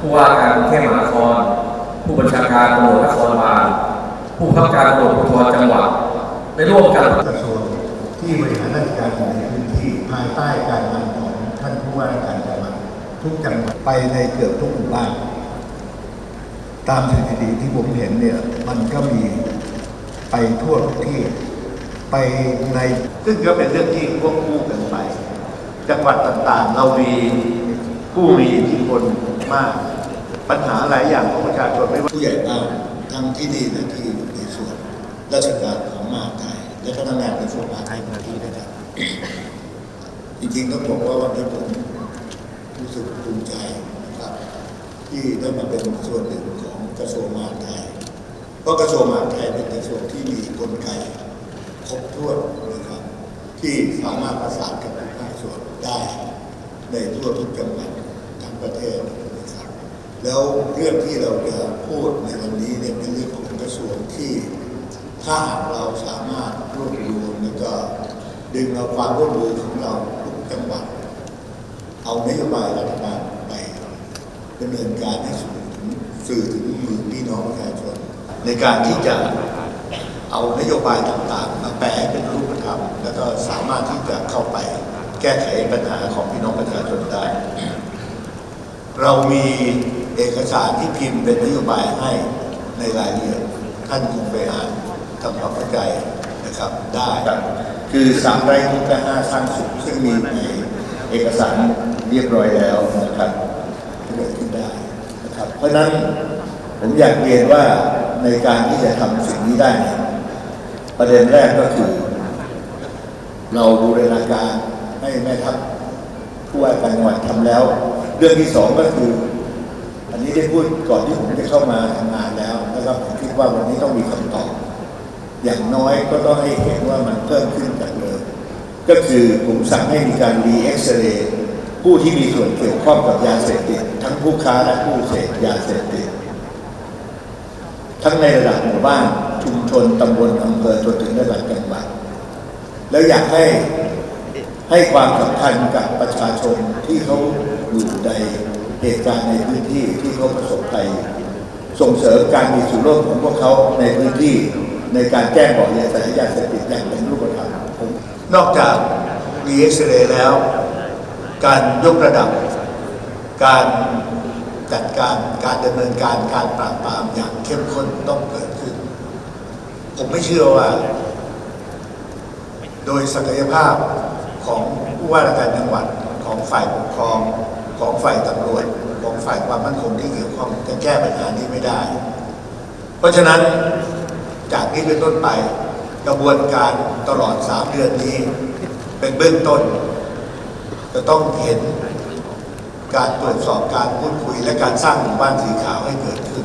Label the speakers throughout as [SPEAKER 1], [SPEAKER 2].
[SPEAKER 1] ผู้ว่าการกรุงเทพมหานคร ผู้บัญชาการตำรวจนครบาลผู้บังคับการตำรวจภูธรจังหวัดได้ร่วมกัน
[SPEAKER 2] กระทรวงที่บริหารราชการอยู่ในพื้นที่ภายใต้การนำของท่านผู้ว่าราชการจังหวัดทุกจังหวัดไปในเกือบทุกหมู่บ้านตามสถิติที่ผมเห็นเนี่ยมันก็มีไปทั่วทุกที่ไปใน
[SPEAKER 3] ซึ่งก็เป็นเรื่องที่ควบคู่กันไป จังหวัดต่างๆ เรามีผู้มีอิทธิพลมาก ปัญหาหลายอย่างของประชาชนไม่ว่า
[SPEAKER 2] ผู้ใหญ่บ้านทั้งที่นี่และที่ในส่วนราชการของมหาดไทยและก็ทำงานในส่วนมหาไทยพื้นที่ด้วยกันจริงๆต้องบอกว่าวันนี้ผมรู้สึกภูมิใจนะครับ ที่ได้มาเป็นส่วนหนึ่งของกระทรวงมหาดไทย เพราะกระทรวงมหาดไทยเป็นกระทรวงที่มีกลไกครบถ้วนนะครับ ที่สามารถประสานกับภาคส่วนได้ ในทั่วทุกจังหวัดทั้งประเทศ แล้วเรื่องที่เราจะพูดในวันนี้เนี่ยเป็นเรื่องของกระทรวงที่ถ้าหากเราสามารถรวบรวมแล้วก็ดึงเอาความร่วมมือของเราทุกจังหวัดเอานโยบายรัฐบาลไปดำเนินการให้สู่ถึงสื่อถึงมือพี่น้องประชาชนในการที่จะเอานโยบายต่างๆมาแปลเป็นรูปธรรม แล้วก็สามารถที่จะเข้าไปแก้ไขปัญหาของพี่น้องประชาชนได้ เรามี เอกสารที่พิมพ์เป็นนโยบายให้ในรายละเอียดท่านคงไปอ่านทำความเข้าใจนะครับได้ คือสามไร่ทุกและห้าสร้างสุขซึ่งมีในเอกสารเรียบร้อยแล้วนะครับเกิดขึ้นได้นะครับ เพราะฉะนั้นผมอยากเรียนว่าในการที่จะทำสิ่งนี้ได้เนี่ยประเด็นแรกก็คือ เราบูรณาการให้แม่ทัพผู้ว่าการจังหวัดทำแล้ว เรื่องที่สองก็คืออั นนี้ได้พูดก่อนที่ผมจะเข้ามาทำงานแล้วนะครับผมคิดว่าวันนี้ต้องมีคำตอบ อย่างน้อยก็ต้องให้เห็นว่ามันเพิ่มขึ้นจากเดิมก็คือผมสั่งให้มีการรีเอ็กซเรย์ผู้ที่มีส่วนเกี่ยวข้องกับยาเสพติดทั้งผู้ค้าและผู้เสพยาเสพติดทั้งในระดับหมู่บ้านชุมชนตำบลอำเภอจนถึงระดับจังหวัดแล้วอยากให้ให้ความสำคัญกับประชาชนที่เขาอยู่ใน เหตุการณ์ในพื้นที่ที่เขาประสบภัยส่งเสริมการมีส่วนร่วมของพวกเขาในพื้นที่ในการแจ้งเบาะแสสายยาเสพติดอย่างเป็นรูปธรรมผมนอกจากรีเอ็กซเรย์แล้ว การยกระดับ การจัดการการดำเนินการการปราบปรามอย่างเข้มข้นต้องเกิดขึ้น ผมไม่เชื่อว่า โดยศักยภาพของผู้ว่าราชการจังหวัดของฝ่ายปกครอง ของฝ่ายตำรวจของฝ่ายความมั่นคงที่เกี่ยวข้องจะแก้ปัญหานี้ไม่ได้ เพราะฉะนั้นจากนี้เป็นต้นไปกระบวนการตลอดสามเดือนนี้ เป็นเบื้องต้น จะต้องเห็นการตรวจสอบการพูดคุยและการสร้างหมู่บ้านสีขาวให้เกิดขึ้น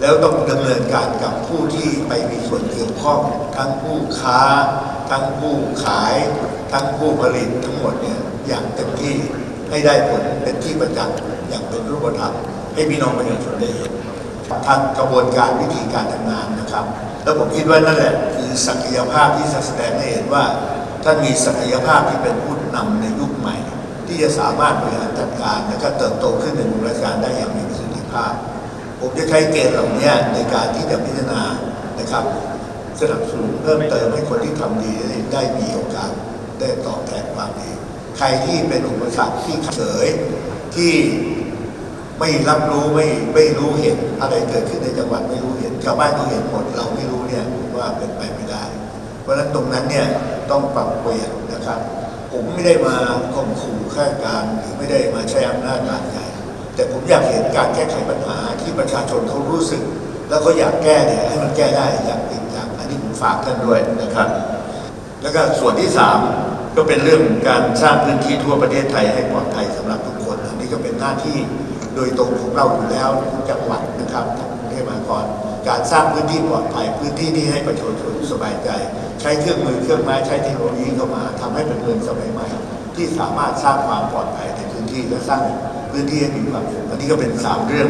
[SPEAKER 2] แล้วต้องดำเนินการกับผู้ที่ไปมีส่วนเกี่ยวข้องทั้งผู้ค้า ทั้งผู้ขาย ทั้งผู้ผลิตทั้งหมดเนี่ยอย่างเต็มที่ ให้ได้ผลเป็นที่ประจักษ์อย่างเป็นรูปธรรมให้พี่น้องประชาชนได้เห็นทางกระบวนการวิธีการทำงานนะครับ แล้วผมคิดว่านั่นแหละคือศักยภาพที่จะแสดงให้เห็นว่าท่านมีศักยภาพที่เป็นผู้นำในยุคใหม่ ที่จะสามารถบริหารจัดการและก็เติบโตขึ้นในมุมราชการได้อย่างมีประสิทธิภาพ ผมจะใช้เกณฑ์เหล่านี้ในการที่จะพิจารณานะครับสนับสนุนเพิ่มเติมให้คนที่ทำดีได้มีโอกาสได้ตอบแทนความดี ใครที่เป็นอุปสรรคที่เฉยที่ไม่รับรู้ไม่ไม่รู้เห็นอะไรเกิดขึ้นในจังหวัดไม่รู้เห็นชาวบ้านก็เห็นหมดเราไม่รู้เนี่ยว่าเป็นไปไม่ได้ เพราะฉะนั้นตรงนั้นเนี่ยต้องปรับเปลี่ยนนะครับ ผมไม่ได้มาข่มขู่ข้าการหรือไม่ได้มาใช้อำนาจบาดใหญ่แต่ผมอยากเห็นการแก้ไขปัญหาที่ประชาชนเขารู้สึก แล้วเขาอยากแก้เนี่ยให้มันแก้ได้อย่างจริงจังอันนี้ผมฝากท่านด้วยนะครับ แล้วก็ส่วนที่สาม ก็เป็นเรื่องการสร้างพื้นที่ทั่วประเทศไทยให้ปลอดภัยสำหรับทุกคนอันนี้ก็เป็นหน้าที่โดยตรงของเราอยู่แล้วทุกจังหวัดนะครับทั้งกรุงเทพมหานครการสร้างพื้นที่ปลอดภัยพื้นที่ที่ให้ประชาชนสบายใจ ใช้เครื่องมือเครื่องไม้ใช้เทคโนโลยีเข้ามาทำให้เป็นเมืองสมัยใหม่ ที่สามารถสร้างความปลอดภัยในพื้นที่และสร้างพื้นที่ให้มีความสุขอันนี้ก็เป็นสามเรื่อง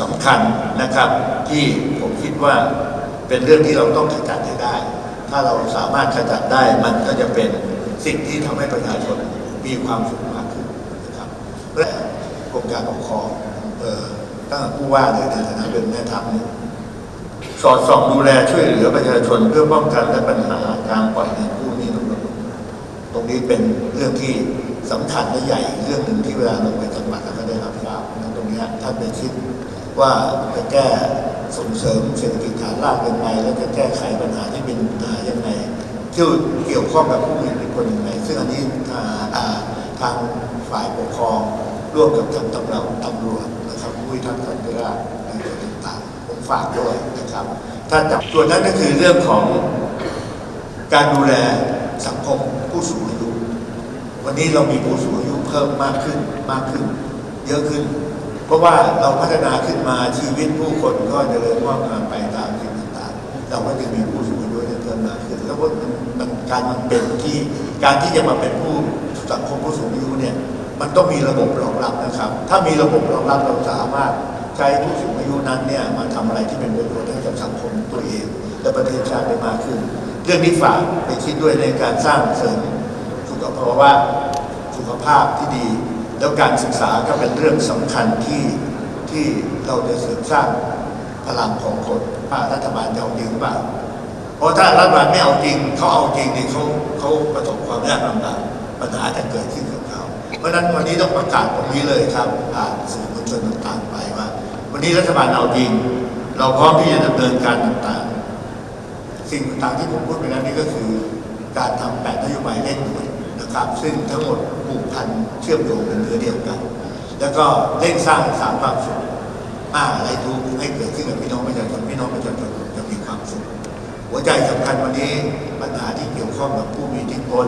[SPEAKER 2] สำคัญนะครับ ที่ผมคิดว่าเป็นเรื่องที่เราต้องขจัดให้ได้ ถ้าเราสามารถขจัดได้มันก็จะเป็น สิ่งที่ทำให้ประชาชนมีความสุขมากขึ้นนะครับและกรมการปกครองเอ่อตั้งผู้ว่าในฐานะเป็นแม่ทัพเนี่ยสอดส่องดูแลช่วยเหลือประชาชนเพื่อป้องกันและปัญหาการปล่อยเงินกู้นี้นอกระบบตรงนี้เป็นเรื่องที่สำคัญและใหญ่เรื่องหนึ่งที่เวลาลงไปจังหวัดแล้วก็ได้รับทราบนั้นตรงนี้ท่านไปคิดว่าจะแก้ส่งเสริมเศรษฐกิจฐานรากเป็นไงแล้วจะแก้ไขปัญหาที่เป็น ที่เกี่ยวข้องกับผู้มีอิทธิพลยังไงซึ่งอันนี้ทางฝ่ายปกครองร่วมกับทางตำรวจตำรวจนะครับผู้พิทักษ์สันติราษฎร์ในส่วนต่างๆผมฝากด้วยนะครับ ถ้าจับส่วนนั้นก็คือเรื่องของการดูแลสังคมผู้สูงอายุ วันนี้เรามีผู้สูงอายุเพิ่มมากขึ้นมากขึ้น เยอะขึ้น เพราะว่าเราพัฒนาขึ้นมาชีวิตผู้คนก็จเจริญงอกงามไปตามสิ่งต่างๆเราก็จะมีผู้สูงอายุ เนี่ยเพิ่มมากขึ้นแล้วก็มันมันการมันเป็นที่การที่จะมาเป็นผู้สังคมผู้สูงอายุเนี่ยมันต้องมีระบบรองรับนะครับ ถ้ามีระบบรองรับเราสามารถใช้ผู้สูงอายุนั้นเนี่ยมาทำอะไรที่เป็นประโยชน์ให้กับสังคมตัวเอง และประเทศชาติได้มากขึ้น เรื่องนี้ฝากไปคิดด้วยในการสร้างเสริมสุขภาวะสุขภาพที่ดี แล้วการศึกษาก็เป็นเรื่องสำคัญที่ที่เราจะเสริมสร้างพลังของคนว่ารัฐบาลจะเอาจริงหรือเปล่า เพราะถ้ารัฐบาลไม่เอาจริงเขาเอาจริงเนี่ยเขาเขาประสบความยากลำบากปัญหาจะเกิดขึ้นกับเขาเพราะฉะนั้นวันนี้ต้องประกาศตรงนี้เลยครับผ่านสื่อมวลชนต่างๆไปว่า วันนี้รัฐบาลเอาจริง เราพร้อมที่จะดำเนินการต่างๆ สิ่งต่างๆที่ผมพูดไปนั้นนี่ก็คือ การทำแปดนโยบายเร่งด่วนนะครับ ซึ่งทั้งหมดผูกพันเชื่อมโยงเป็นเนื้อเดียวกัน แล้วก็เร่งสร้างสามความสุขมากอะไรทุกให้เกิดขึ้นกับพี่น้องประชาชนพี่น้องประชาชนจะมีความสุข หัวใจสำคัญวันนี้ปัญหาที่เกี่ยวข้องกับผู้มีอิทธิพล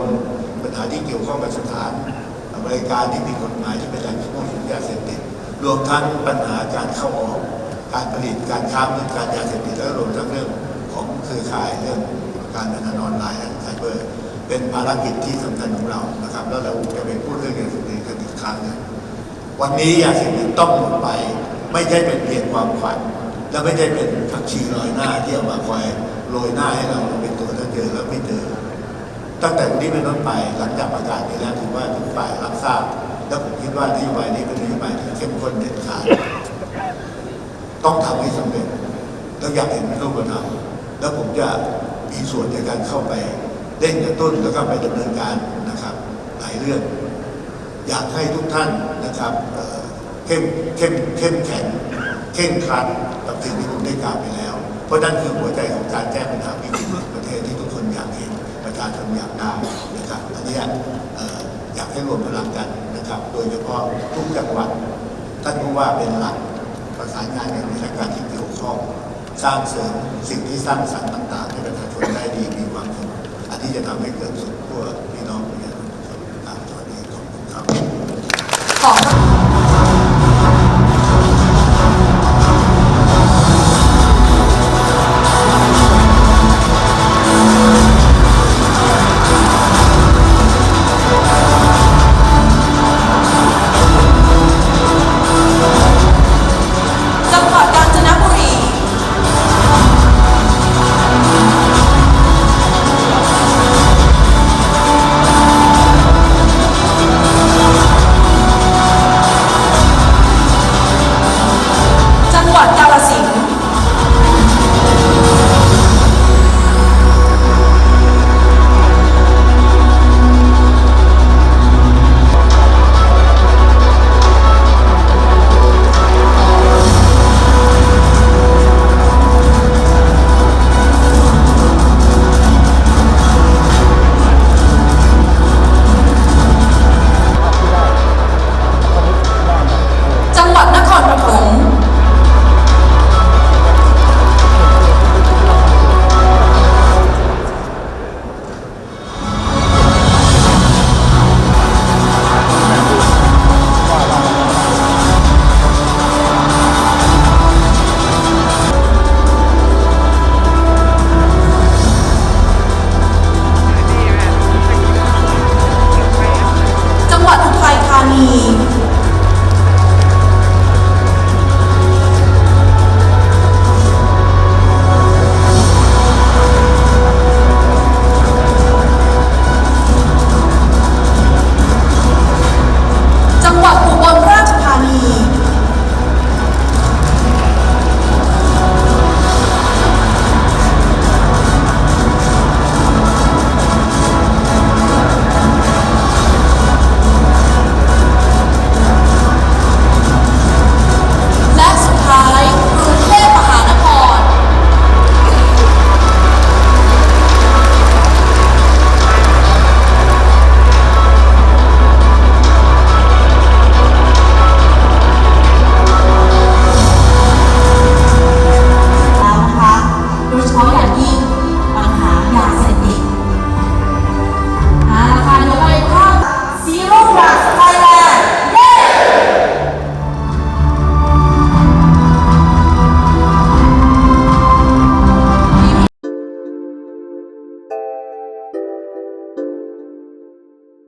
[SPEAKER 2] ปัญหาที่เกี่ยวข้องกับสถานบริการที่ผิดกฎหมายที่เป็นแหล่งมั่วสุมยาเสพติดรวมทั้งปัญหาการเข้าออก การผลิตการค้าเรื่องการยาเสพติดและรวมทั้งเรื่องของเครือข่ายเรื่องการพนันออนไลน์และไซเบอร์ เป็นภารกิจที่สำคัญของเรานะครับ แล้วเราจะไปพูดเรื่องยาเสพติดกันอีกครั้งหนึงวันนี้ยาเสพติดต้องหมดไป ไม่ใช่เป็นเพียงความฝัน และไม่ใช่เป็นผักชีลอยหน้าที่เอามาคอยโรยหน้าให้เราเป็นตัวถ้าเจอแล้วไม่เจอ ตั้งแต่วันนี้เป็นต้นไปหลังจากประกาศนี้แล้วถือว่าทุกฝ่ายรับทราบ แล้วผมคิดว่านโยบายนี้เป็นนโยบายที่เข้มข้นเด็ดขาดต้องทำให้สำเร็จแล้วอยากเห็นเป็นรูปธรรมแล้วผมจะมีส่วนในการเข้าไปเร่งกระตุ้นแล้วก็ไปดำเนินการนะครับ หลายเรื่อง อยากให้ทุกท่านนะครับเข้มเข้มเข้มแข็งเข่งครัด กับสิ่งที่ผมได้กล่าวไปแล้ว เพราะนั่นคือหัวใจของการแก้ปัญหาวิกฤตประเทศที่ทุกคนอยากเห็นประชาชนอยากได้นะครับอันเนี้ยอยากให้รวมพลังกันนะครับ โดยเฉพาะทุกจังหวัดท่านผู้ว่าเป็นหลักประสานงานกับหน่วยงานที่เกี่ยวข้องสร้างเสริมสิ่งที่สร้างสรรค์ต่าง ๆ ให้ประชาชนได้ดีมีความสุขอันนี้จะทำให้เกิดสุข